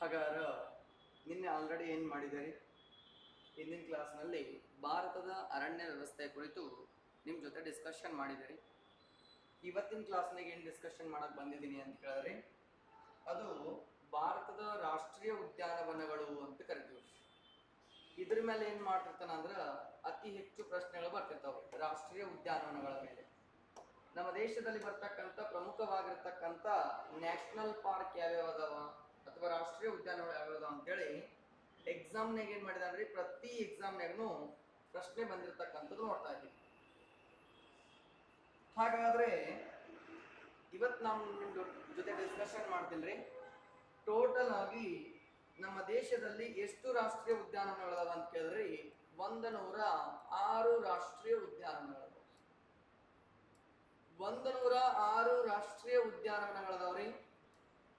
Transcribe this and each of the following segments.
ಹಾಗಾದ್ರೆ ನಿನ್ನೆ ಆಲ್ರೆಡಿ ಏನು ಮಾಡಿದ್ದೀರಿ? ಹಿಂದಿನ ಕ್ಲಾಸ್ನಲ್ಲಿ ಭಾರತದ ಅರಣ್ಯ ವ್ಯವಸ್ಥೆ ಕುರಿತು ನಿಮ್ಮ ಜೊತೆ ಡಿಸ್ಕಷನ್ ಮಾಡಿದ್ದೀರಿ. ಇವತ್ತಿನ ಕ್ಲಾಸ್ನಾಗ ಏನು ಡಿಸ್ಕಷನ್ ಮಾಡಕ್ ಬಂದಿದ್ದೀನಿ ಅಂತ ಕೇಳಿದ್ರೆ, ಅದು ಭಾರತದ ರಾಷ್ಟ್ರೀಯ ಉದ್ಯಾನವನಗಳು ಅಂತ ಕರಿತೀವಿ. ಇದ್ರ ಮೇಲೆ ಏನು ಮಾಡ್ತಿರ್ತಾನ ಅಂದ್ರೆ ಅತಿ ಹೆಚ್ಚು ಪ್ರಶ್ನೆಗಳು ಬರ್ತಿರ್ತಾವೆ ರಾಷ್ಟ್ರೀಯ ಉದ್ಯಾನವನಗಳ ಮೇಲೆ. ನಮ್ಮ ದೇಶದಲ್ಲಿ ಬರ್ತಕ್ಕಂಥ ಪ್ರಮುಖವಾಗಿರ್ತಕ್ಕಂಥ ನ್ಯಾಷನಲ್ ಪಾರ್ಕ್ ಯಾವ್ಯಾವ ಅದಾವ? ಅಥವಾ ರಾಷ್ಟ್ರೀಯ ಉದ್ಯಾನಗಳು ಯಾವ್ಯಾವ ಅದಾವ ಅಂತೇಳಿ ಎಕ್ಸಾಮ್ನಾಗ ಏನು ಮಾಡಿದಾನ್ರಿ ಪ್ರತಿ ಎಕ್ಸಾಮ್ನಾಗೂ ಪ್ರಶ್ನೆ ಬಂದಿರತಕ್ಕಂಥದ್ದು ನೋಡ್ತಾ ಇದ್ದೀವಿ ಹಾಗಾದ್ರೆ ಇವತ್ತು ನಾವು ನಿಮ್ಮ ಜೊತೆ ಡಿಸ್ಕಷನ್ ಮಾಡ್ತೀನಿ ಟೋಟಲ್ ಆಗಿ ನಮ್ಮ ದೇಶದಲ್ಲಿ ಎಷ್ಟು ರಾಷ್ಟ್ರೀಯ ಉದ್ಯಾನವನಗಳದಾವ ಅಂತ ಕೇಳಿದ್ರಿ ಒಂದ ನೂರ ಆರು ರಾಷ್ಟ್ರೀಯ ಉದ್ಯಾನವನಗಳು ಒಂದು ನೂರ ಆರು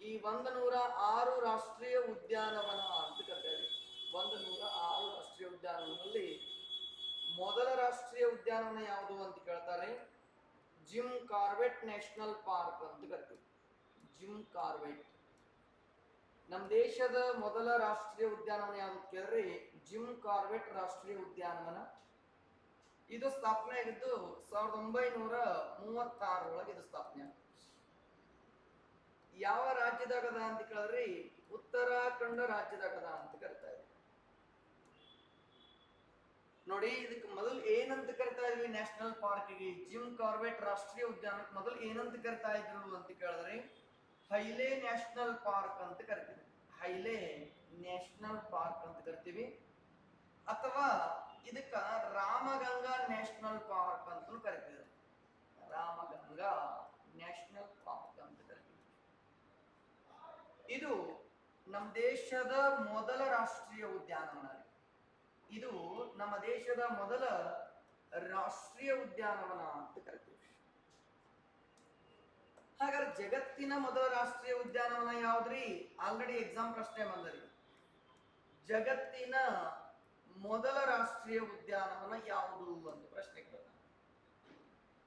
ಈ ಒಂದು ನೂರ ಆರು ರಾಷ್ಟ್ರೀಯ ಉದ್ಯಾನವನ ಅಂತ ಕರೀತಾರೆ. ಒಂದು ನೂರ ಆರು ರಾಷ್ಟ್ರೀಯ ಉದ್ಯಾನವನದಲ್ಲಿ ಮೊದಲ ರಾಷ್ಟ್ರೀಯ ಉದ್ಯಾನವನ ಯಾವುದು ಅಂತ ಕೇಳ್ತಾರೆ? ಜಿಮ್ ಕಾರ್ವೆಟ್ ನ್ಯಾಷನಲ್ ಪಾರ್ಕ್ ಅಂತ ಕರಿತೀವಿ ಜಿಮ್ ಕಾರ್ವೆಟ್. ನಮ್ಮ ದೇಶದ ಮೊದಲ ರಾಷ್ಟ್ರೀಯ ಉದ್ಯಾನವನ ಯಾವ್ದು ಕೇಳ್ರಿ ಜಿಮ್ ಕಾರ್ವೆಟ್ ರಾಷ್ಟ್ರೀಯ ಉದ್ಯಾನವನ. ಇದು ಸ್ಥಾಪನೆ ಆಗಿದ್ದು ಸಾವಿರದ ಒಂಬೈನೂರ ಮೂವತ್ತಾರರೊಳಗೆ ಇದು ಸ್ಥಾಪನೆ ಯಾವ ರಾಜ್ಯದಾಗದ ಅಂತ ಕೇಳಿದ್ರಿ ಉತ್ತರಾಖಂಡ ರಾಜ್ಯದಾಗದ ಅಂತ ಕರಿತಾ ಇದ್ರು. ನೋಡಿ, ಇದಕ್ಕೆ ಮೊದಲು ಏನಂತ ಕರಿತಾ ಇದ್ವಿ ನ್ಯಾಷನಲ್ ಪಾರ್ಕ್ಗೆ. ಜಿಮ್ ಕಾರ್ಬೆಟ್ ರಾಷ್ಟ್ರೀಯ ಉದ್ಯಾನಕ್ಕೆ ಮೊದಲು ಏನಂತ ಕರಿತಾ ಇದ್ರು ಅಂತ ಕೇಳಿದ್ರಿ ಹೈಲೆ ನ್ಯಾಷನಲ್ ಪಾರ್ಕ್ ಅಂತ ಕರಿತೀವಿ. ಹೈಲೆ ನ್ಯಾಷನಲ್ ಪಾರ್ಕ್ ಅಂತ ಕರಿತೀವಿ. ಅಥವಾ ಇದಕ್ಕ ರಾಮಗಂಗಾ ನ್ಯಾಷನಲ್ ಪಾರ್ಕ್ ಅಂತಲೂ ಕರಿತೀವಿ. ರಾಮಗಂಗಾ ನ್ಯಾಷನಲ್ ಪಾರ್ಕ್ ಅಂತ ಕರಿತೀವಿ ಇದು ನಮ್ಮ ದೇಶದ ಮೊದಲ ರಾಷ್ಟ್ರೀಯ ಉದ್ಯಾನವನ. ಇದು ನಮ್ಮ ದೇಶದ ಮೊದಲ ರಾಷ್ಟ್ರೀಯ ಉದ್ಯಾನವನ ಅಂತ ಕರಿತೀವಿ. ಹಾಗಾದ್ರೆ ಜಗತ್ತಿನ ಮೊದಲ ರಾಷ್ಟ್ರೀಯ ಉದ್ಯಾನವನ ಯಾವ್ದ್ರಿ? ಆಲ್ರೆಡಿ ಎಕ್ಸಾಮ್ ಪ್ರಶ್ನೆ ಬಂದರಿ ಜಗತ್ತಿನ ಮೊದಲ ರಾಷ್ಟ್ರೀಯ ಉದ್ಯಾನವನ ಯಾವುದು ಅಂತ ಪ್ರಶ್ನೆ ಕೇಳ್ತಾನೆ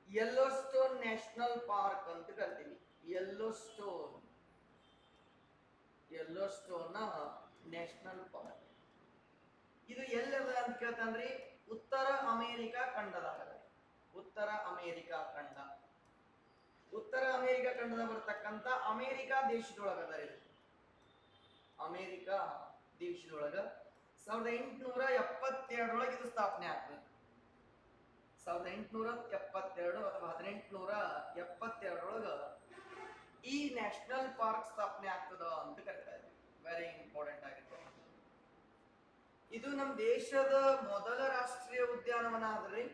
ಯೆಲ್ಲೋ ಸ್ಟೋನ್ ನ್ಯಾಷನಲ್ ಪಾರ್ಕ್ ಅಂತ ಕರಿತೀವಿ. Yellowstone Yellowstone national park. ಇದು ಎಲ್ಲದ ಅಂತ ಕೇಳ್ತಾನ್ರಿ? ಉತ್ತರ ಅಮೇರಿಕಾ ಖಂಡದಾಗ ಉತ್ತರ ಅಮೇರಿಕಾ ಖಂಡ. ಉತ್ತರ ಅಮೆರಿಕಾ ಖಂಡದ ಬರ್ತಕ್ಕಂಥ ಅಮೇರಿಕಾ ಅದ ಇದು. ಅಮೇರಿಕಾ ದೇಶದೊಳಗ ಸಾವಿರದ ಎಂಟುನೂರ ಎಪ್ಪತ್ತೆರಡರೊಳಗೆ ಇದು ಸ್ಥಾಪನೆ ಆಗ್ತದೆ. ಸಾವಿರದ ಎಂಟುನೂರ ಎಪ್ಪತ್ತೆರಡು ಅಥವಾ ಹದಿನೆಂಟುನೂರ ಎಪ್ಪತ್ತೆರಡರೊಳಗ ಈ ನ್ಯಾಷನಲ್ ಪಾರ್ಕ್ ಸ್ಥಾಪನೆ ಆಗ್ತದ ಅಂತ ಕರಿತಾ ಇದ್ವಿ. ವೆರಿ ಇಂಪಾರ್ಟೆಂಟ್ ಆಗಿತ್ತು. ಇದು ನಮ್ಮ ದೇಶದ ಮೊದಲ ರಾಷ್ಟ್ರೀಯ ಉದ್ಯಾನವನ ಆದ್ರಿ.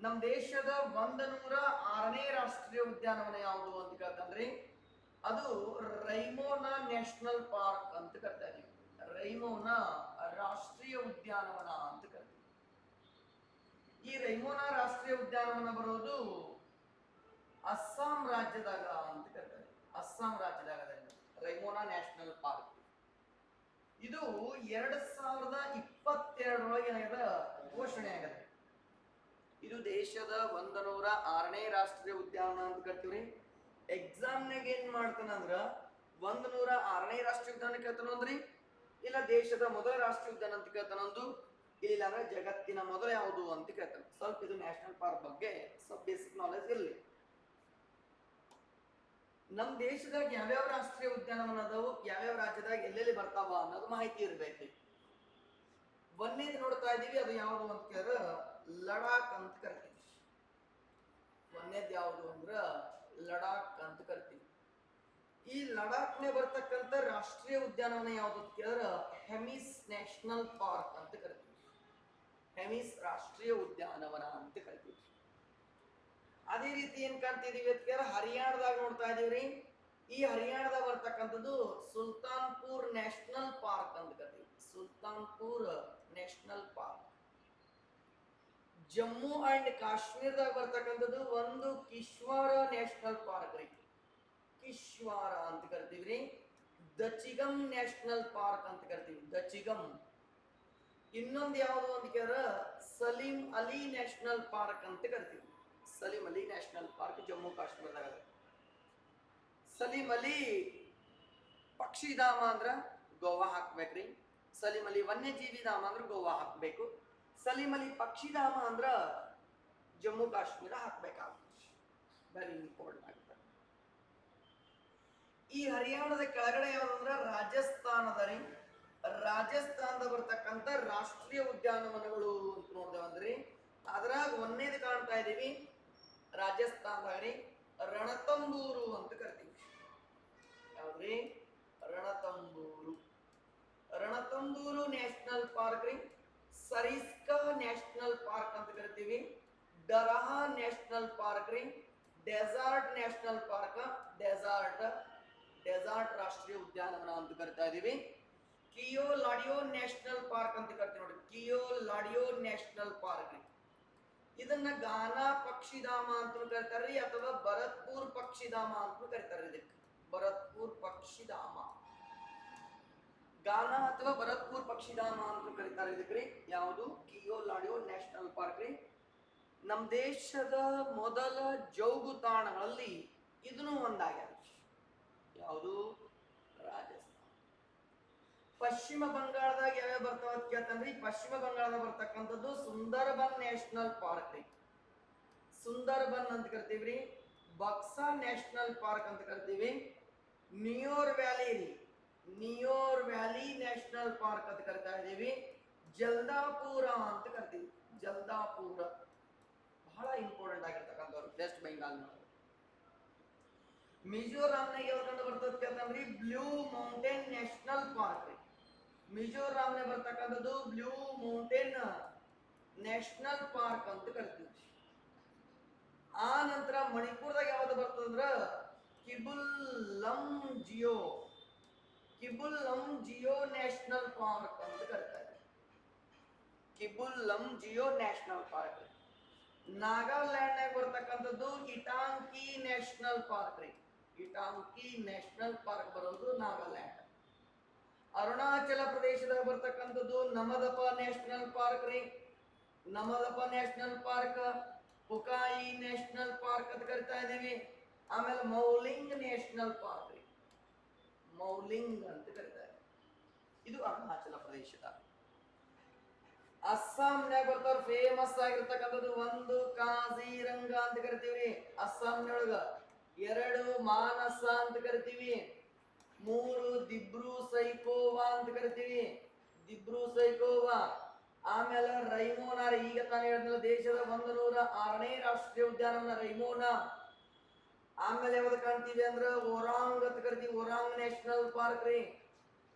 ನಮ್ಮ ದೇಶದ ಒಂದ ನೂರ ಆರನೇ ರಾಷ್ಟ್ರೀಯ ಉದ್ಯಾನವನ ಯಾವುದು ಅಂತ ಕೇಳ್ತಂದ್ರಿ. ಅದು ರೈಮೋನಾ ನ್ಯಾಷನಲ್ ಪಾರ್ಕ್ ಅಂತ ಕರಿತಾ ಇದೀವಿ. ರೈಮೋನಾ ರಾಷ್ಟ್ರೀಯ ಉದ್ಯಾನವನ ಅಂತ ಕರಿತೀವಿ ಈ ರೈಮೋನಾ ರಾಷ್ಟ್ರೀಯ ಉದ್ಯಾನವನ ಬರೋದು ಅಸ್ಸಾಂ ರಾಜ್ಯದಾಗ ಅಂತ ಕರೀತಾರೆ ಅಸ್ಸಾಂ ರಾಜ್ಯದಾಗ. Raimona national park. ಇದು ಎರಡ್ ಸಾವಿರದ ಇಪ್ಪತ್ತೆರಡರೊಳಗೆ ಏನಾಗದ ಘೋಷಣೆ ಆಗದೆ. ಇದು ದೇಶದ ಒಂದ ನೂರ ಆರನೇ ರಾಷ್ಟ್ರೀಯ ಉದ್ಯಾನವನ ಅಂತ ಕರಿತೀವ್ರಿ ಎಕ್ಸಾಮ್ನಾಗ ಏನ್ ಮಾಡ್ತಾನಂದ್ರ ಒಂದ್ ನೂರ ಆರನೇ ರಾಷ್ಟ್ರೀಯ ಉದ್ಯಾನ ಕೇಳ್ತಾನ ಅಂದ್ರಿ. ಇಲ್ಲ ದೇಶದ ಮೊದಲ ರಾಷ್ಟ್ರೀಯ ಉದ್ಯಾನ ಅಂತ ಕೇಳ್ತಾನಂದು ಇಲ್ಲ ಅಂದ್ರೆ ಜಗತ್ತಿನ ಮೊದಲ ಯಾವುದು ಅಂತ ಕೇಳ್ತಾನೆ. ಸ್ವಲ್ಪ ಇದು ನ್ಯಾಷನಲ್ ಪಾರ್ಕ್ ಬಗ್ಗೆ ಸ್ವಲ್ಪ ಬೇಸಿಕ್ ನಾಲೆಜ್ ಇರಲಿ. ನಮ್ ದೇಶದಾಗ ಯಾವ್ಯಾವ ರಾಷ್ಟ್ರೀಯ ಉದ್ಯಾನವನ ಅದಾವು, ಯಾವ್ಯಾವ ರಾಜ್ಯದಾಗ ಎಲ್ಲೆಲ್ಲಿ ಬರ್ತಾವ ಅನ್ನೋದು ಮಾಹಿತಿ ಇರ್ಬೇಕು. ಒಂದೇದು ನೋಡ್ತಾ ಇದೀವಿ, ಅದು ಯಾವುದು ಅಂತ ಕೇಳಿದ್ರೆ ಲಡಾಖ್ ಅಂತ ಕರಿತೀವಿ. ಒಂದೇದ್ ಯಾವುದು ಅಂದ್ರ ಲಡಾಖ್ ಅಂತ ಕರಿತೀವಿ. ಈ ಲಡಾಖ್ನೇ ಬರ್ತಕ್ಕಂಥ ರಾಷ್ಟ್ರೀಯ ಉದ್ಯಾನವನ ಯಾವುದು ಅಂತ ಕೇಳಿದ್ರೆ ಹೆಮಿಸ್ ನ್ಯಾಷನಲ್ ಪಾರ್ಕ್ ಅಂತ ಕರಿತೀವಿ. ಹೆಮಿಸ್ ರಾಷ್ಟ್ರೀಯ ಉದ್ಯಾನವನ ಅಂತ ಕರಿತೀವಿ. ಅದೇ ರೀತಿ ಏನ್ ಕಾಣ್ತಿದೀವಿ ಅಂತ ಹರಿಯಾಣದಾಗ ನೋಡ್ತಾ ಇದೀವ್ರಿ. ಈ ಹರಿಯಾಣದಾಗ ಬರ್ತಕ್ಕಂಥದ್ದು ಸುಲ್ತಾನ್ಪುರ್ ನ್ಯಾಷನಲ್ ಪಾರ್ಕ್ ಅಂತ ಕರಿತೀವಿ. Sultanpur national park. Jammu and ಕಾಶ್ಮೀರದಾಗ ಬರ್ತಕ್ಕಂಥದ್ದು ಒಂದು ಕಿಶ್ವಾರ ನ್ಯಾಷನಲ್ ಪಾರ್ಕ್ ರೀ. ಕಿಶ್ವಾರ ಅಂತ ಕರಿತೀವಿ ರೀ ದಚಿಗಮ್ ನ್ಯಾಷನಲ್ ಪಾರ್ಕ್ ಅಂತ ಕರಿತೀವಿ. ದಚಿಗಮ್ ಇನ್ನೊಂದು ಯಾವುದು ಅಂತ ಕೇಳಿದ್ರೆ ಸಲೀಂ ಅಲಿ ನ್ಯಾಷನಲ್ ಪಾರ್ಕ್ ಅಂತ ಕರಿತೀವಿ. ಸಲೀಂ ಅಲಿ ನ್ಯಾಷನಲ್ ಪಾರ್ಕ್ ಜಮ್ಮು ಕಾಶ್ಮೀರದಾಗ. ಅದ. ಸಲೀಂ ಅಲಿ ಪಕ್ಷಿಧಾಮ ಅಂದ್ರ ಗೋವಾ ಹಾಕ್ಬೇಕ್ರಿ. ಅಲಿ ವನ್ಯಜೀವಿ ಧಾಮ ಅಂದ್ರ ಗೋವಾ ಹಾಕ್ಬೇಕು. ಅಲಿ ಪಕ್ಷಿಧಾಮ ಅಂದ್ರ ಜಮ್ಮು ಕಾಶ್ಮೀರ ಹಾಕ್ಬೇಕಾಗುತ್ತೆ ಇಂಪಾರ್ಟೆಂಟ್ ಆಗುತ್ತೆ ಈ ಹರಿಯಾಣದ ಕೆಳಗಡೆ ಯಾವ್ದಂದ್ರ ರಾಜಸ್ಥಾನದ ರೀ. ರಾಜಸ್ಥಾನದ ಬರ್ತಕ್ಕಂಥ ರಾಷ್ಟ್ರೀಯ ಉದ್ಯಾನವನಗಳು ಅಂತ ನೋಡ್ದೇವಂದ್ರಿ. ಅದ್ರಾಗ ಒಂದೇದು ಕಾಣ್ತಾ ಇದೀವಿ. ರಾಜಸ್ಥಾನದಾಗ ರೀ ರಣತಂಬೂರು ಅಂತ ಕರಿತೀವಿ. ಯಾವ್ದ್ರಿ? ರಣತಂಬೂರು. ರಣತಂಬೂರು ನ್ಯಾಷನಲ್ ಪಾರ್ಕ್ ರೀ ಸರಿಸ್ಕಾ ನ್ಯಾಷನಲ್ ಪಾರ್ಕ್ ಅಂತ ಕರಿತೀವಿ. ಡರಹಾ ನ್ಯಾಷನಲ್ ಪಾರ್ಕ್ ರೀ desert national park. Desert desert ರಾಷ್ಟ್ರೀಯ ಉದ್ಯಾನವನ ಅಂತ ಕರಿತಾ ಇದೀವಿ. ಕಿಯೋ ಲಾಡಿಯೋ ನ್ಯಾಷನಲ್ ಪಾರ್ಕ್ ಅಂತ ಕರಿತೀವಿ ನೋಡಿ ಕಿಯೋ ಲಾಡಿಯೋ ನ್ಯಾಷನಲ್ ಪಾರ್ಕ್ ರೀ ಇದನ್ನ ಗಾನಾ ಪಕ್ಷಿಧಾಮ ಅಂತ ಕರೀತಾರ್ರಿ, ಅಥವಾ ಭರತ್ಪುರ್ ಪಕ್ಷಿಧಾಮ ಅಂತ ಕರೀತಾರ್ರಿ ಇದಕ್ಕೆ. ಭರತ್ಪುರ್ ಪಕ್ಷಿಧಾಮ. ಗಾನಾ ಅಥವಾ ಭರತ್ಪುರ್ ಪಕ್ಷಿಧಾಮ ಅಂತ ಕರೀತಾರೆ ಇದಕ್ರಿ ಯಾವುದು? ಕಿಯೋ ಲಾಡಿಯೋ ನ್ಯಾಷನಲ್ ಪಾರ್ಕ್ ರೀ. ನಮ್ಮ ದೇಶದ ಮೊದಲ ಜೌಗು ತಾಣಗಳಲ್ಲಿ ಇದನ್ನು ಒಂದಾಗ್ಯಾರ ಯಾವುದು? ಪಶ್ಚಿಮ ಬಂಗಾಳದಾಗ ಯಾವ್ಯಾವ ಬರ್ತಾವ ಅಂತ ಕೇಳ್ತಾನ್ರಿ? ಪಶ್ಚಿಮ ಬಂಗಾಳದಾಗ ಬರ್ತಕ್ಕಂಥದ್ದು ಸುಂದರ್ಬನ್ ನ್ಯಾಷನಲ್ ಪಾರ್ಕ್ ರೀ. ಸುಂದರ್ಬನ್ ಅಂತ ಕರಿತೀವ್ರಿ. ಬಕ್ಸಾ ನ್ಯಾಷನಲ್ ಪಾರ್ಕ್ ಅಂತ ಕರಿತೀವಿ. ನಿಯೋರ್ ವ್ಯಾಲಿ ರೀ. ನಿಯೋರ್ ವ್ಯಾಲಿ ನ್ಯಾಷನಲ್ ಪಾರ್ಕ್ ಅಂತ ಕರಿತಾ ಇದೀವಿ ಜಲ್ದಾಪುರ ಅಂತ ಕರಿತೀವಿ. ಜಲ್ದಾಪುರ. ಬಹಳ ಇಂಪಾರ್ಟೆಂಟ್ ಆಗಿರ್ತಕ್ಕಂಥವ್ರು. ವೆಸ್ಟ್ ಬೆಂಗಾಲ್ ಮಿಜೋರಾಂನಾಗ ಯಾವ ಕಂಡು ಬರ್ತದೆ ಕೇಳ್ತಾನ್ರಿ? ಬ್ಲೂ ಮೌಂಟೇನ್ ನ್ಯಾಷನಲ್ ಪಾರ್ಕ್ ರೀ. ಮಿಜೋರಾಂನ ಬರ್ತಕ್ಕಂಥದ್ದು ಬ್ಲೂ ಮೌಂಟೇನ್ ನ್ಯಾಷನಲ್ ಪಾರ್ಕ್ ಅಂತ ಕರಿತೀವಿ. ಆ ನಂತರ ಮಣಿಪುರದಾಗ ಯಾವ್ದು ಬರ್ತದಂದ್ರ ಕಿಬುಲ್ ಜಿಯೋ ಕಿಬುಲ್ ಜಿಯೋ ನ್ಯಾಷನಲ್ ಪಾರ್ಕ್ ಅಂತ ಕರೀತಾರೆ. ಕಿಬುಲ್ ಜಿಯೋ ನ್ಯಾಷನಲ್ ಪಾರ್ಕ್. ನಾಗಾಲ್ಯಾಂಡ್ನಾಗ ಬರ್ತಕ್ಕಂಥದ್ದು ಇಟಾಂಕಿ ನ್ಯಾಷನಲ್ ಪಾರ್ಕ್ ರೀ. ಇಟಾಂಕಿ ನ್ಯಾಷನಲ್ ಪಾರ್ಕ್ ಬರೋದು ನಾಗಾಲ್ಯಾಂಡ್. ಅರುಣಾಚಲ ಪ್ರದೇಶದಾಗ ಬರ್ತಕ್ಕಂಥದ್ದು ನಮದಪ ನ್ಯಾಷನಲ್ ಪಾರ್ಕ್ ರೀ. Namdapha national park, Pakhui national park ಅಂತ ಕರಿತಾ ಇದೀವಿ ಆಮೇಲೆ ಮೌಲಿಂಗ್ ನ್ಯಾಷನಲ್ ಪಾರ್ಕ್ ರೀ. ಮೌಲಿಂಗ್ ಅಂತ ಕರಿತಾರೆ ಇದು ಅರುಣಾಚಲ ಪ್ರದೇಶದ. ಅಸ್ಸಾಂನ್ಯಾಗ ಬರ್ತಾರ ಫೇಮಸ್ ಆಗಿರ್ತಕ್ಕಂಥದ್ದು ಒಂದು ಕಾಜಿರಂಗ ಅಂತ ಕರಿತೀವಿ ಅಸ್ಸಾಂನೊಳಗ ಎರಡು ಮಾನಸ ಅಂತ ಕರಿತೀವಿ. ಮೂರು ದಿಬ್ರು ಸೈಕೋವಾ ಅಂತ ಕರಿತೀವಿ. ದಿಬ್ರು ಸೈಕೋವಾ. ಆಮೇಲೆ ರೈಮೋನಾರ್ ಈಗ ತಾನೇ ಹೇಳಿದ್ನಲ್ಲ, ದೇಶದ ಒಂದು ನೂರ ಆರನೇ ರಾಷ್ಟ್ರೀಯ ಉದ್ಯಾನವನ ರೈಮೋನಾ. ಆಮೇಲೆ ಯಾವ್ದು ಕಾಣ್ತೀವಿ ಅಂದ್ರೆ ಒರಾಂಗ್ ಅಂತ ಕರಿತೀವಿ. ಒರಾಂಗ್ ನ್ಯಾಷನಲ್ ಪಾರ್ಕ್ ರೀ.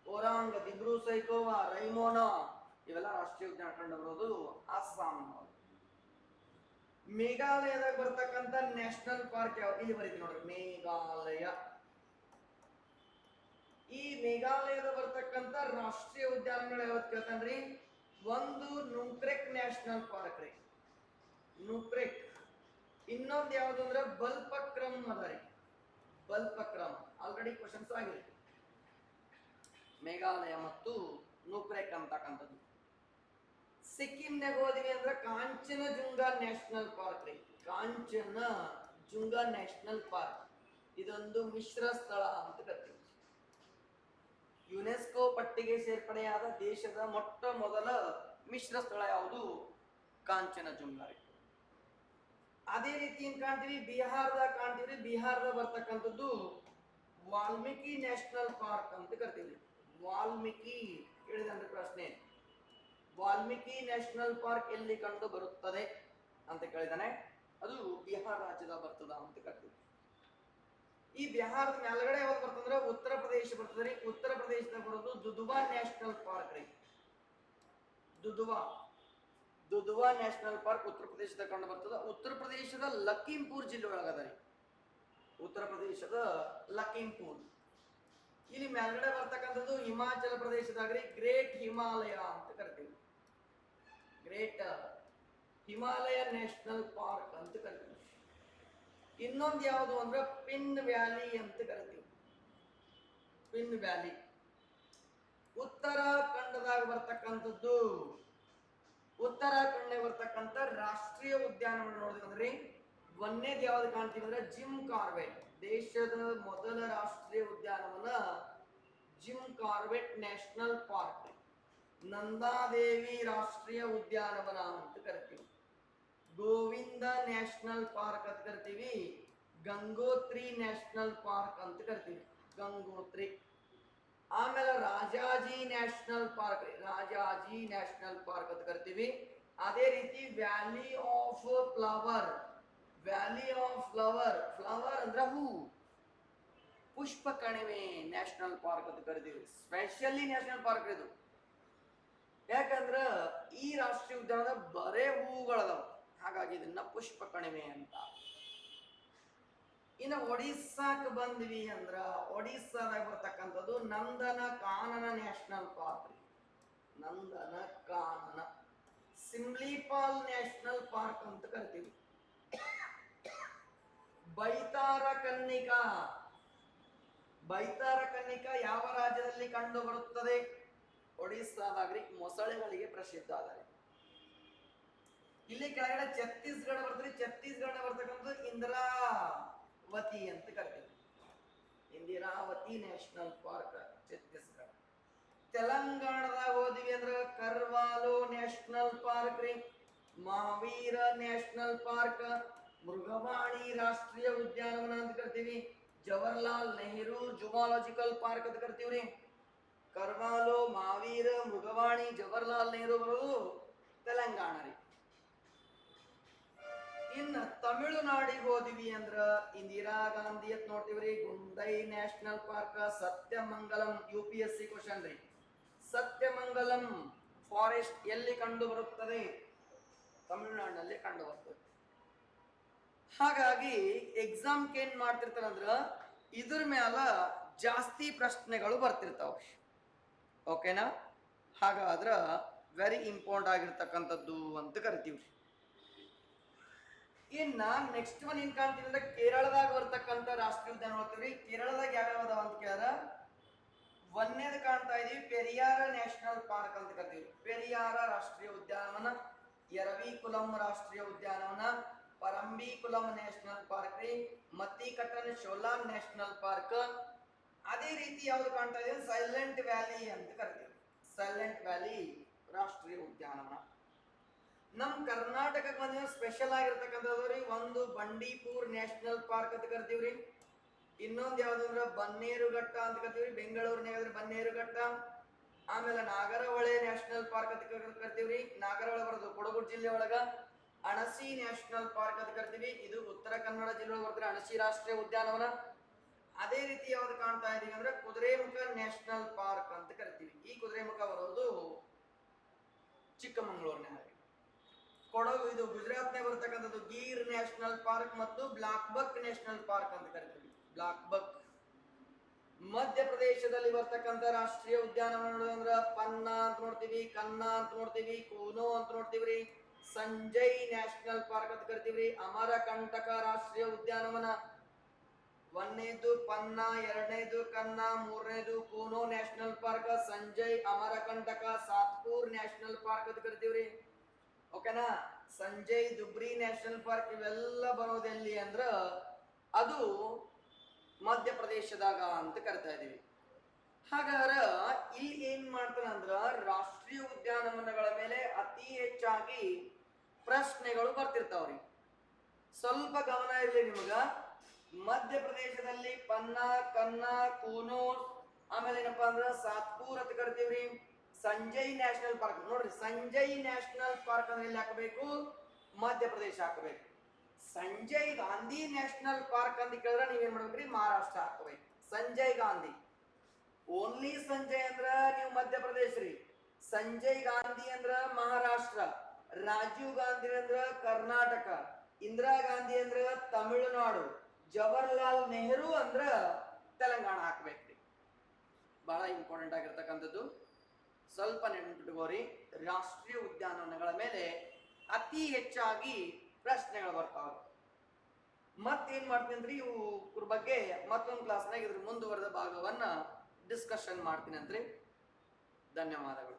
ಒರಾಂಗ್ ದಿಬ್ರು ಸೈಕೋವಾ, ರೈಮೋನಾ. ಇವೆಲ್ಲ ರಾಷ್ಟ್ರೀಯ ಉದ್ಯಾನ ಕಂಡು ಬರೋದು ಅಸ್ಸಾಂ ಮೇಘಾಲಯದಾಗ ಬರ್ತಕ್ಕಂಥ ನ್ಯಾಷನಲ್ ಪಾರ್ಕ್ ಯಾವ? ಇಲ್ಲಿ ಬರೀತೀವಿ ನೋಡ್ರಿ. ಮೇಘಾಲಯ. ಈ ಮೇಘಾಲಯದ ಬರ್ತಕ್ಕಂಥ ರಾಷ್ಟ್ರೀಯ ಉದ್ಯಾನಗಳು ಯಾವತ್ತು ಕೇಳ್ತಾನ್ರಿ? ಒಂದು ನುಕ್ರೆಕ್ ನ್ಯಾಷನಲ್ ಪಾರ್ಕ್ ರೀ. ನುಕ್ರೆಕ್ ಇನ್ನೊಂದು ಯಾವ್ದು ಅಂದ್ರೆ ಬಲ್ಪಕ್ರಮ್ ಅದ ರೀ. ಬಲ್ಪಕ್ರಮ್. ಆಲ್ರೆಡಿ ಕ್ವಶನ್ಸ್ ಆಗಿದೆ. ಮೇಘಾಲಯ ಮತ್ತು ನುಕ್ರೆಕ್ ಅಂತಕ್ಕಂಥದ್ದು. ಸಿಕ್ಕಿಂನಾಗ ಹೋದಿವಿ ಅಂದ್ರೆ ಕಾಂಚನಜುಂಗ ನ್ಯಾಷನಲ್ ಪಾರ್ಕ್ ರೀ. Kanchenjunga national park. ಇದೊಂದು ಮಿಶ್ರ ಸ್ಥಳ ಅಂತ ಕರಿತೀವಿ. ಯುನೆಸ್ಕೋ ಪಟ್ಟಿಗೆ ಸೇರ್ಪಡೆಯಾದ ದೇಶದ ಮೊಟ್ಟ ಮೊದಲ ಮಿಶ್ರ ಸ್ಥಳ ಯಾವುದು? ಕಾಂಚನಜುಂಗ ರೀ ಅದೇ ರೀತಿ ಏನ್ ಕಾಣ್ತೀವಿ ಬಿಹಾರದ ಕಾಣ್ತೀವಿ ಬಿಹಾರದ ಬರ್ತಕ್ಕಂಥದ್ದು ವಾಲ್ಮೀಕಿ ನ್ಯಾಷನಲ್ ಪಾರ್ಕ್ ಅಂತ ಕರಿತೀವಿ. ವಾಲ್ಮೀಕಿ, ಹೇಳಿದಂತ ಪ್ರಶ್ನೆ. ವಾಲ್ಮೀಕಿ ನ್ಯಾಷನಲ್ ಪಾರ್ಕ್ ಎಲ್ಲಿ ಕಂಡು ಬರುತ್ತದೆ ಅಂತ ಕೇಳಿದಾನೆ. ಅದು ಬಿಹಾರ ರಾಜ್ಯದ ಬರ್ತದ ಅಂತ ಕರಿತೀವಿ. ಈ ಬಿಹಾರದ ಮೇಲ್ಗಡೆ ಯಾವ್ದು ಬರ್ತಂದ್ರೆ ಉತ್ತರ ಪ್ರದೇಶ ಬರ್ತದೆ ರೀ. ಉತ್ತರ ಪ್ರದೇಶದಾಗ ಬರೋದು ದುದುವಾ ನ್ಯಾಷನಲ್ ಪಾರ್ಕ್ ರೀ. ದುದುವಾ. ದುದುವಾ ನ್ಯಾಷನಲ್ ಪಾರ್ಕ್ ಉತ್ತರ ಪ್ರದೇಶದಾಗ ಕಂಡು ಬರ್ತದ. ಉತ್ತರ ಪ್ರದೇಶದ ಲಖೀಂಪುರ್ ಜಿಲ್ಲೆ ಒಳಗದ ರೀ. ಉತ್ತರ ಪ್ರದೇಶದ ಲಖೀಂಪುರ್. ಇಲ್ಲಿ ಮೇಲ್ಗಡೆ ಬರ್ತಕ್ಕಂಥದ್ದು ಹಿಮಾಚಲ ಪ್ರದೇಶದಾಗ ರೀ, ಗ್ರೇಟ್ ಹಿಮಾಲಯ ಅಂತ ಕರಿತೀವಿ. ಗ್ರೇಟ್ ಹಿಮಾಲಯ ನ್ಯಾಷನಲ್ ಪಾರ್ಕ್ ಅಂತ ಕರಿತೀವಿ. ಇನ್ನೊಂದು ಯಾವುದು ಅಂದ್ರೆ ಪಿನ್ ವ್ಯಾಲಿ ಅಂತ ಕರಿತೀವಿ. Pin valley. ಉತ್ತರಾಖಂಡದಾಗ ಬರ್ತಕ್ಕಂಥದ್ದು ಉತ್ತರಾಖಂಡ ಬರ್ತಕ್ಕಂಥ ರಾಷ್ಟ್ರೀಯ ಉದ್ಯಾನವನ ನೋಡಿದ್ರೆ ಒಂದೇದು ಯಾವ್ದು ಕಾಣ್ತೀವಿ ಅಂದ್ರೆ ಜಿಮ್ ಕಾರ್ಬೆಟ್ ದೇಶದ ಮೊದಲ ರಾಷ್ಟ್ರೀಯ ಉದ್ಯಾನವನ Jim Corbett national park. Nanda Devi ರಾಷ್ಟ್ರೀಯ ಉದ್ಯಾನವನ ಅಂತ ಕರಿತೀವಿ. ಗೋವಿಂದ ನ್ಯಾಷನಲ್ ಪಾರ್ಕ್ ಅಂತ ಕರಿತೀವಿ. ಗಂಗೋತ್ರಿ ನ್ಯಾಷನಲ್ ಪಾರ್ಕ್ ಅಂತ ಕರಿತೀವಿ. ಗಂಗೋತ್ರಿ. ಆಮೇಲೆ Rajaji national park Rajaji national park ಅಂತ ಕರಿತೀವಿ. ಅದೇ ರೀತಿ valley of flower. Valley of flower. Flower ಅಂದ್ರೆ ಹೂ. ಪುಷ್ಪ ಕಣಿವೆ ನ್ಯಾಷನಲ್ ಪಾರ್ಕ್ ಅಂತ ಕರಿತೀವಿ. ಸ್ಪೆಷಲಿ ನ್ಯಾಷನಲ್ ಪಾರ್ಕ್ ಇದು. ಯಾಕಂದ್ರ ಈ ರಾಷ್ಟ್ರೀಯ ಉದ್ಯಾನ ಬರೇ ಹೂಗಳದಾವ ಹಾಗಾಗಿ ಇದನ್ನ ಪುಷ್ಪ ಕಣಿವೆ ಅಂತ. ಇನ್ನು ಒಡಿಸ್ಸಾಕ್ ಬಂದ್ವಿ ಅಂದ್ರ ಒಡಿಸ್ಸಾದಾಗ ಬರ್ತಕ್ಕಂಥದ್ದು Nandan Kanan national park Nandan Kanan. Simlipal national park ಅಂತ ಕರಿತೀವಿ. ಬೈತಾರ ಕನ್ನಿಕಾ. ಬೈತಾರ ಕನ್ನಿಕಾ ಯಾವ ರಾಜ್ಯದಲ್ಲಿ ಕಂಡು ಬರುತ್ತದೆ? ಒಡಿಸ್ಸಾದಾಗ್ರಿ ಮೊಸಳೆಗಳಿಗೆ ಪ್ರಸಿದ್ಧ ಆದರೆ ಇಲ್ಲಿ ಕೆಳಗಡೆ ಛತ್ತೀಸ್ಗಢ ಬರ್ತದೆ. ಛತ್ತೀಸ್ಗಢ ಬರ್ತಕ್ಕಂಥದ್ದು ಇಂದಿರಾವತಿ ಅಂತ ಕರಿತೀವಿ. Indravati national park, Chhattisgarh. ತೆಲಂಗಾಣದಾಗ ಹೋದಿವಿ ಅಂದ್ರ ಕರ್ವಾಲೋ ನ್ಯಾಷನಲ್ ಪಾರ್ಕ್ ರೀ ಮಹಾವೀರ ನ್ಯಾಷನಲ್ ಪಾರ್ಕ್, ಮೃಗವಾಣಿ ರಾಷ್ಟ್ರೀಯ ಉದ್ಯಾನವನ ಅಂತ ಕರಿತೀವಿ, ಜವಾಹರ್ಲಾಲ್ ನೆಹರು ಜುಮಾಲಜಿಕಲ್ ಪಾರ್ಕ್ ಅಂತ ಕರಿತೀವಿ ರೀ. ಕರ್ವಾಲೋ ಮಹಾವೀರ ಮೃಗವಾಣಿ, ಜವಾಹರ್ಲಾಲ್ ನೆಹರು ಬರೋದು ತೆಲಂಗಾಣ ರೀ. ಇನ್ನ ತಮಿಳುನಾಡಿಗೆ ಹೋದಿವಿ ಅಂದ್ರ ಇಂದಿರಾ ಗಾಂಧಿ ಅಂತ ನೋಡ್ತೀವ್ರಿ, Guindy national park, Sathyamangalam U P S C question ರೀ. ಸತ್ಯಮಂಗಲಂ ಫಾರೆಸ್ಟ್ ಎಲ್ಲಿ ಕಂಡು ಬರುತ್ತದೆ? ತಮಿಳುನಾಡಿನಲ್ಲಿ ಕಂಡು ಬರ್ತದೆ. ಹಾಗಾಗಿ ಎಕ್ಸಾಮ್ಗೆ ಏನ್ ಮಾಡ್ತಿರ್ತಾರಂದ್ರ ಇದ್ರ ಮ್ಯಾಲ ಜಾಸ್ತಿ ಪ್ರಶ್ನೆಗಳು ಬರ್ತಿರ್ತಾವ. ಓಕೆನಾ ಹಾಗಾದ್ರ ವೆರಿ ಇಂಪಾರ್ಟೆಂಟ್ ಆಗಿರ್ತಕ್ಕಂಥದ್ದು ಅಂತ ಕರಿತೀವಿ ಇನ್ನ ನೆಕ್ಸ್ಟ್ ಒನ್ ಏನ್ ಕಾಣ್ತೀವಿ ಅಂದ್ರೆ ಕೇರಳದಾಗ ಬರ್ತಕ್ಕಂಥ ರಾಷ್ಟ್ರೀಯ ಉದ್ಯಾನ ನೋಡ್ತೀವಿ ಕೇರಳದಾಗ ಯಾವ್ಯಾವ ಅದಾವ ಅಂತ ಕೇಳಿದ್ರ? ಒಂದೇದು ಕಾಣ್ತಾ ಇದೀವಿ, ಪೆರಿಯಾರ ನ್ಯಾಷನಲ್ ಪಾರ್ಕ್ ಅಂತ ಕರಿತೀವಿ ಪೆರಿಯಾರ ರಾಷ್ಟ್ರೀಯ ಉದ್ಯಾನವನ ಎರವಿಕುಲಂ ರಾಷ್ಟ್ರೀಯ ಉದ್ಯಾನವನ, ಪರಂಬಿಕುಲಂ ನ್ಯಾಷನಲ್ ಪಾರ್ಕ್ ರೀ, ಮತ್ತಿಕಟ್ಟನ್ ಶೋಲಾನ್ ನ್ಯಾಷನಲ್ ಪಾರ್ಕ್. ಅದೇ ರೀತಿ ಯಾವ್ದು ಕಾಣ್ತಾ ಇದೀವಿ? ಸೈಲೆಂಟ್ ವ್ಯಾಲಿ ಅಂತ ಕರಿತೀವಿ ಸೈಲೆಂಟ್ ವ್ಯಾಲಿ ರಾಷ್ಟ್ರೀಯ ಉದ್ಯಾನವನ. ನಮ್ ಕರ್ನಾಟಕಕ್ಕೆ ಬಂದಿರೋ ಸ್ಪೆಷಲ್ ಆಗಿರ್ತಕ್ಕಂಥದ್ದು ರೀ ಒಂದು ಬಂಡೀಪುರ್ ನ್ಯಾಷನಲ್ ಪಾರ್ಕ್ ಅಂತ ಕರಿತೀವ್ರಿ. ಇನ್ನೊಂದು ಯಾವ್ದು ಅಂದ್ರೆ ಬನ್ನೇರುಘಟ್ಟ ಅಂತ ಕರಿತೀವ್ರಿ ಬೆಂಗಳೂರಿನಾಗ ಬನ್ನೇರುಘಟ್ಟ. ಆಮೇಲೆ ನಾಗರಹೊಳೆ ನ್ಯಾಷನಲ್ ಪಾರ್ಕ್ ಅಂತ ಕರ್- ಕರಿತೀವ್ರಿ. ನಾಗರಹೊಳೆ ಬರೋದು ಕೊಡಗು ಜಿಲ್ಲೆ ಒಳಗ. ಅಣಸಿ ನ್ಯಾಷನಲ್ ಪಾರ್ಕ್ ಅಂತ ಕರಿತೀವಿ. ಇದು ಉತ್ತರ ಕನ್ನಡ ಜಿಲ್ಲೆ ಬರ್ತಾರೆ ಅಣಸಿ ರಾಷ್ಟ್ರೀಯ ಉದ್ಯಾನವನ ಅದೇ ರೀತಿ ಯಾವ್ದು ಕಾಣ್ತಾ ಇದೀವಿ ಅಂದ್ರೆ ಕುದುರೆಮುಖ ನ್ಯಾಷನಲ್ ಪಾರ್ಕ್ ಅಂತ ಕರಿತೀವಿ. ಈ ಕುದುರೆಮುಖ ಬರೋದು ಚಿಕ್ಕಮಗಳೂರಿನಾಗ ಕೊಡಗು ಇದು ಗುಜರಾತ್ನಾಗ ಬರ್ತಕ್ಕಂಥದ್ದು ಗೀರ್ ನ್ಯಾಷನಲ್ ಪಾರ್ಕ್ ಮತ್ತು ಬ್ಲಾಕ್ ಬಕ್ ನ್ಯಾಷನಲ್ ಪಾರ್ಕ್ ಅಂತ ಕರಿತೀವಿ. Blackbuck. ಮಧ್ಯಪ್ರದೇಶದಲ್ಲಿ ಬರ್ತಕ್ಕಂಥ ರಾಷ್ಟ್ರೀಯ ಉದ್ಯಾನವನ ಅಂದ್ರ ಪನ್ನಾ ಅಂತ ನೋಡ್ತೀವಿ, ಕನ್ನಾ ಅಂತ ನೋಡ್ತೀವಿ, ಕೂನೋ ಅಂತ ನೋಡ್ತೀವ್ರಿ. ಸಂಜಯ್ ನ್ಯಾಷನಲ್ ಪಾರ್ಕ್ ಅಂತ ಕರಿತೀವ್ರಿ. ಅಮರಕಂಟಕ ರಾಷ್ಟ್ರೀಯ ಉದ್ಯಾನವನ. ಒಂದನೇದು ಪನ್ನಾ, ಎರಡನೇದು ಕನ್ನಾ, ಮೂರನೇದು Kuno national park, Sanjay Amarkantak, Satpura national park ಅಂತ ಕರಿತೀವ್ರಿ. ಓಕೆನಾ? ಸಂಜಯ್ ದುಬ್ರಿ ನ್ಯಾಷನಲ್ ಪಾರ್ಕ್ ಇವೆಲ್ಲ ಬರೋದೆಲ್ಲಿ ಅಂದ್ರೆ ಅದು ಮಧ್ಯಪ್ರದೇಶದಾಗ ಅಂತ ಕರಿತಾ ಇದೀವಿ. ಹಾಗಾದ್ರ ಇಲ್ಲಿ ಏನ್ ಮಾಡ್ತಾನಂದ್ರ ರಾಷ್ಟ್ರೀಯ ಉದ್ಯಾನವನಗಳ ಮೇಲೆ ಅತಿ ಹೆಚ್ಚಾಗಿ ಪ್ರಶ್ನೆಗಳು ಬರ್ತಿರ್ತಾವ್ರಿ. ಸ್ವಲ್ಪ ಗಮನ ಇರಲಿ ನಿಮಗ. ಮಧ್ಯಪ್ರದೇಶದಲ್ಲಿ ಪನ್ನಾ, ಕನ್ನಾ, ಕೂನೂರ್, ಆಮೇಲೆ ಏನಪ್ಪಾ ಅಂದ್ರ ಸಾತ್ಪುರ್ ಅಂತ ಕರಿತೀವ್ರಿ. Sanjay national park. ನೋಡ್ರಿ, ಸಂಜಯ್ ನ್ಯಾಷನಲ್ ಪಾರ್ಕ್ ಅಂದ್ರೆ ಎಲ್ಲಿ ಹಾಕಬೇಕು? ಮಧ್ಯಪ್ರದೇಶ ಹಾಕಬೇಕು. ಸಂಜಯ್ ಗಾಂಧಿ ನ್ಯಾಷನಲ್ ಪಾರ್ಕ್ ಅಂತ ಕೇಳಿದ್ರೆ ನೀವೇನ್ ಮಾಡ್ಬೇಕ್ರಿ? ಮಹಾರಾಷ್ಟ್ರ ಹಾಕಬೇಕು. ಸಂಜಯ್ ಗಾಂಧಿ. ಓನ್ಲಿ ಸಂಜಯ್ ಅಂದ್ರ ನೀವು ಮಧ್ಯಪ್ರದೇಶ ರೀ. ಸಂಜಯ್ ಗಾಂಧಿ ಅಂದ್ರ ಮಹಾರಾಷ್ಟ್ರ. ರಾಜೀವ್ ಗಾಂಧಿ ಅಂದ್ರ ಕರ್ನಾಟಕ. ಇಂದಿರಾ ಗಾಂಧಿ ಅಂದ್ರ ತಮಿಳುನಾಡು. ಜವಾಹರ್ಲಾಲ್ ನೆಹರು ಅಂದ್ರ ತೆಲಂಗಾಣ ಹಾಕ್ಬೇಕ್ರಿ. ಬಹಳ ಇಂಪಾರ್ಟೆಂಟ್ ಆಗಿರ್ತಕ್ಕಂಥದ್ದು. ಸ್ವಲ್ಪ ನೆನಪಿಟ್ಕೋರಿ ರಾಷ್ಟ್ರೀಯ ಉದ್ಯಾನವನಗಳ ಮೇಲೆ ಅತಿ ಹೆಚ್ಚಾಗಿ ಪ್ರಶ್ನೆಗಳು ಬರ್ತಾವೆ. ಮತ್ತೇನ್ ಮಾಡ್ತೀನಿ ಇವು ಇವ್ರ ಬಗ್ಗೆ ಮತ್ತೊಂದು ಕ್ಲಾಸ್ನಾಗ ಇದ್ರ ಮುಂದುವರೆದ ಭಾಗವನ್ನ ಡಿಸ್ಕಷನ್ ಮಾಡ್ತೀನಿ ಅಂತ್ರಿ ಧನ್ಯವಾದಗಳು.